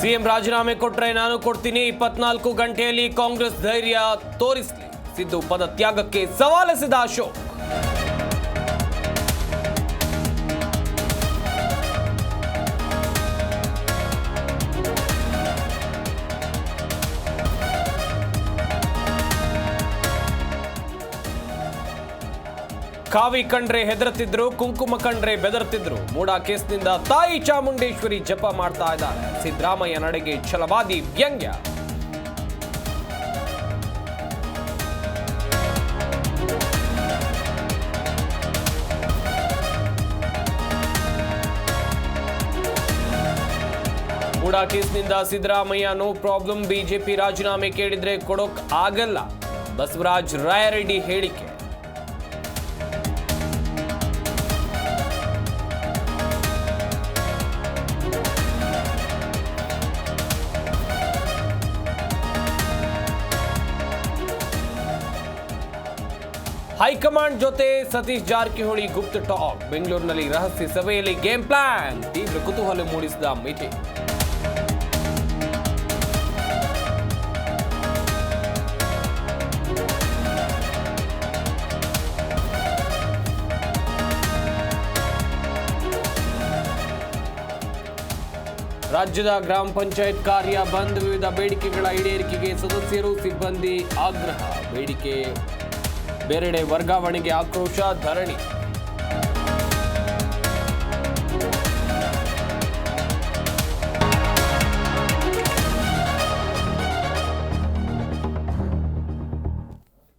CM ರಾಜೀನಾಮೆ ಕೊಟ್ರೆ ನಾನು ಕೊಡ್ತೀನಿ. ಇಪ್ಪತ್ನಾಲ್ಕು ಗಂಟೆಯಲ್ಲಿ ಕಾಂಗ್ರೆಸ್ ಧೈರ್ಯ ತೋರಿಸಲಿ. ಸಿದ್ದು ಪದತ್ಯಾಗಕ್ಕೆ ಸವಾಲೆಸೆದ ಅಶೋಕ್. ಕಾವಿ ಕಂಡ್ರೆ ಹೆದರ್ತಿದ್ರು, ಕುಂಕುಮ ಕಂಡ್ರೆ ಬೆದರ್ತಿದ್ರು. ಮೂಡಾ ಕೇಸ್ನಿಂದ ತಾಯಿ ಚಾಮುಂಡೇಶ್ವರಿ ಜಪ ಮಾಡ್ತಾ ಇದ್ದಾರೆ. ಸಿದ್ದರಾಮಯ್ಯ ನಡೆಗೆ ಛಲವಾದಿ ವ್ಯಂಗ್ಯ. ಮೂಡಾ ಕೇಸ್ನಿಂದ ಸಿದ್ದರಾಮಯ್ಯ ನೋ ಪ್ರಾಬ್ಲಮ್ ಬಿಜೆಪಿ ರಾಜೀನಾಮೆ ಕೇಳಿದ್ರೆ ಕೊಡೋಕ್ ಆಗಲ್ಲ. ಬಸವರಾಜ್ ರಾಯರೆಡ್ಡಿ ಹೇಳಿಕೆ. ಹೈಕಮಾಂಡ್ ಜೊತೆ ಸತೀಶ್ ಜಾರಕಿಹೊಳಿ ಗುಪ್ತ ಟಾಕ್ ಬೆಂಗಳೂರಿನಲ್ಲಿ ರಹಸ್ಯ ಸಭೆಯಲ್ಲಿ ಗೇಮ್ ಪ್ಲಾನ್ ತೀವ್ರ ಕುತೂಹಲ ಮೂಡಿಸಿದ ಮೀಟಿಂಗ್ ರಾಜ್ಯದ ಗ್ರಾಮ ಪಂಚಾಯತ್ ಕಾರ್ಯ ಬಂದ್ ವಿವಿಧ ಬೇಡಿಕೆಗಳ ಈಡೇರಿಕೆಗೆ ಸದಸ್ಯರು ಸಿಬ್ಬಂದಿ ಆಗ್ರಹ ಬೇಡಿಕೆ ಬೇರೆಡೆ ವರ್ಗಾವಣೆಗೆ ಆಕ್ರೋಶ ಧರಣಿ